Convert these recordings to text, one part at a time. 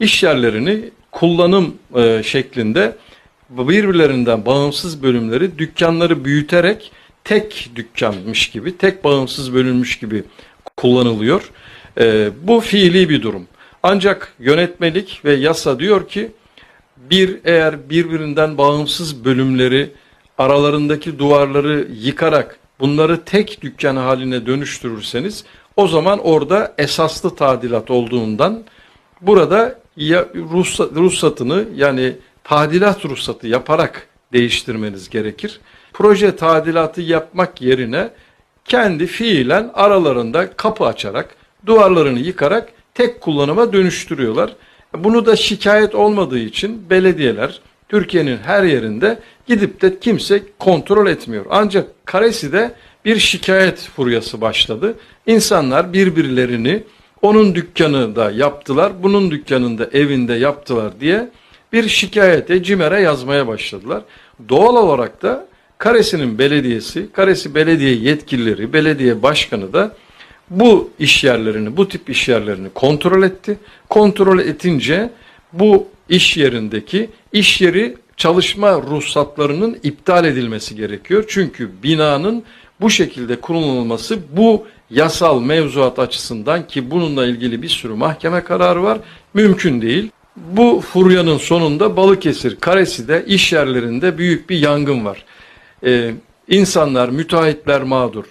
iş yerlerini kullanım e, şeklinde birbirlerinden bağımsız bölümleri dükkanları büyüterek tek dükkanmış gibi, tek bağımsız bölünmüş gibi kullanılıyor. E, bu fiili bir durum. Ancak yönetmelik ve yasa diyor ki bir eğer birbirinden bağımsız bölümleri aralarındaki duvarları yıkarak bunları tek dükkan haline dönüştürürseniz o zaman orada esaslı tadilat olduğundan burada ya ruhsa- ruhsatını yani tadilat ruhsatı yaparak değiştirmeniz gerekir. Proje tadilatı yapmak yerine kendi fiilen aralarında kapı açarak duvarlarını yıkarak tek kullanıma dönüştürüyorlar. Bunu da şikayet olmadığı için belediyeler Türkiye'nin her yerinde gidip de kimse kontrol etmiyor. Ancak Karesi'de bir şikayet furyası başladı. İnsanlar birbirlerini onun dükkanı da yaptılar, bunun dükkanında evinde yaptılar diye bir şikayete CİMER'e yazmaya başladılar. Doğal olarak da Karesi'nin belediyesi, Karesi belediye yetkilileri, belediye başkanı da bu iş yerlerini, bu tip iş yerlerini kontrol etti. Kontrol etince bu iş yerindeki iş yeri çalışma ruhsatlarının iptal edilmesi gerekiyor. Çünkü binanın bu şekilde kullanılması bu yasal mevzuat açısından ki bununla ilgili bir sürü mahkeme kararı var mümkün değil. Bu furyanın sonunda Balıkesir Karesi'de iş yerlerinde büyük bir yangın var. Ee, insanlar, müteahhitler mağdur.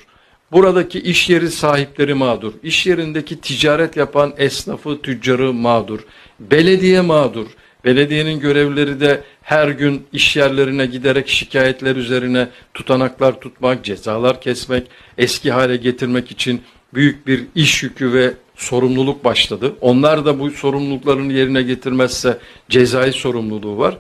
Buradaki iş yeri sahipleri mağdur. İş yerindeki ticaret yapan esnafı, tüccarı mağdur. Belediye mağdur. Belediyenin görevlileri de her gün iş yerlerine giderek şikayetler üzerine tutanaklar tutmak, cezalar kesmek, eski hale getirmek için büyük bir iş yükü ve sorumluluk başladı. Onlar da bu sorumluluklarını yerine getirmezse cezai sorumluluğu var.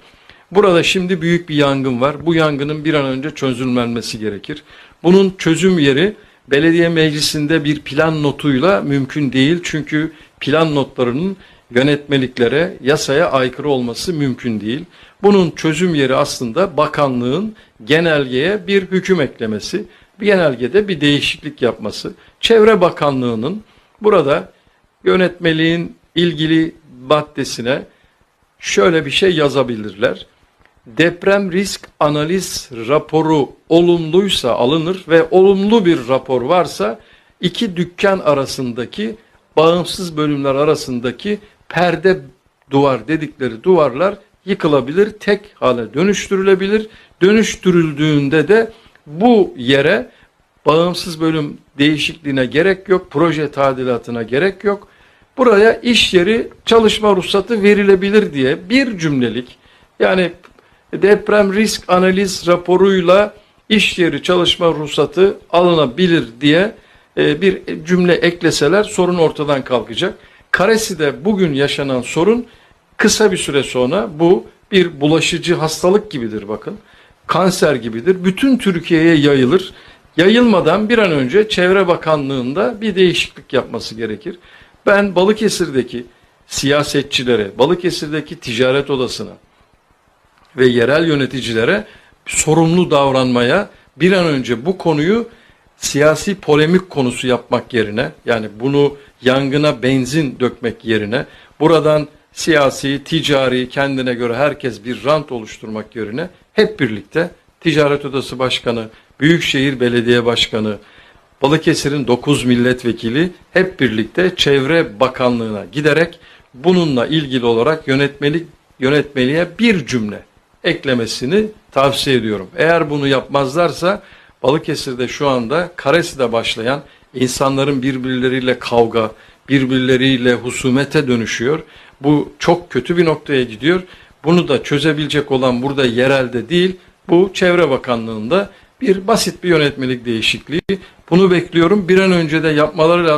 Burada şimdi büyük bir yangın var. Bu yangının bir an önce çözülmesi gerekir. Bunun çözüm yeri belediye meclisinde bir plan notuyla mümkün değil. Çünkü plan notlarının yönetmeliklere, yasaya aykırı olması mümkün değil. Bunun çözüm yeri aslında bakanlığın genelgeye bir hüküm eklemesi, bir genelgede bir değişiklik yapması. Çevre Bakanlığı'nın burada yönetmeliğin ilgili maddesine şöyle bir şey yazabilirler. Deprem risk analiz raporu olumluysa alınır ve olumlu bir rapor varsa iki dükkan arasındaki bağımsız bölümler arasındaki perde duvar dedikleri duvarlar yıkılabilir, tek hale dönüştürülebilir. Dönüştürüldüğünde de bu yere bağımsız bölüm değişikliğine gerek yok, proje tadilatına gerek yok. Buraya iş yeri çalışma ruhsatı verilebilir diye bir cümlelik yani deprem risk analiz raporuyla iş yeri çalışma ruhsatı alınabilir diye e, bir cümle ekleseler sorun ortadan kalkacak. Karesi'de bugün yaşanan sorun kısa bir süre sonra bu bir bulaşıcı hastalık gibidir bakın. Kanser gibidir. Bütün Türkiye'ye yayılır. Yayılmadan bir an önce Çevre Bakanlığı'nda bir değişiklik yapması gerekir. Ben Balıkesir'deki siyasetçilere, Balıkesir'deki ticaret odasına ve yerel yöneticilere sorumlu davranmaya bir an önce bu konuyu siyasi polemik konusu yapmak yerine yani bunu yangına benzin dökmek yerine buradan siyasi, ticari kendine göre herkes bir rant oluşturmak yerine hep birlikte Ticaret Odası Başkanı, Büyükşehir Belediye Başkanı, Balıkesir'in 9 milletvekili hep birlikte Çevre Bakanlığı'na giderek bununla ilgili olarak yönetmelik yönetmeliğe bir cümle eklemesini tavsiye ediyorum. Eğer bunu yapmazlarsa Balıkesir'de şu anda Karesi'de başlayan insanların birbirleriyle kavga, birbirleriyle husumete dönüşüyor. Bu çok kötü bir noktaya gidiyor. Bunu da çözebilecek olan burada yerelde değil, bu Çevre Bakanlığı'nda bir basit bir yönetmelik değişikliği. Bunu bekliyorum. Bir an önce de yapmaları lazım.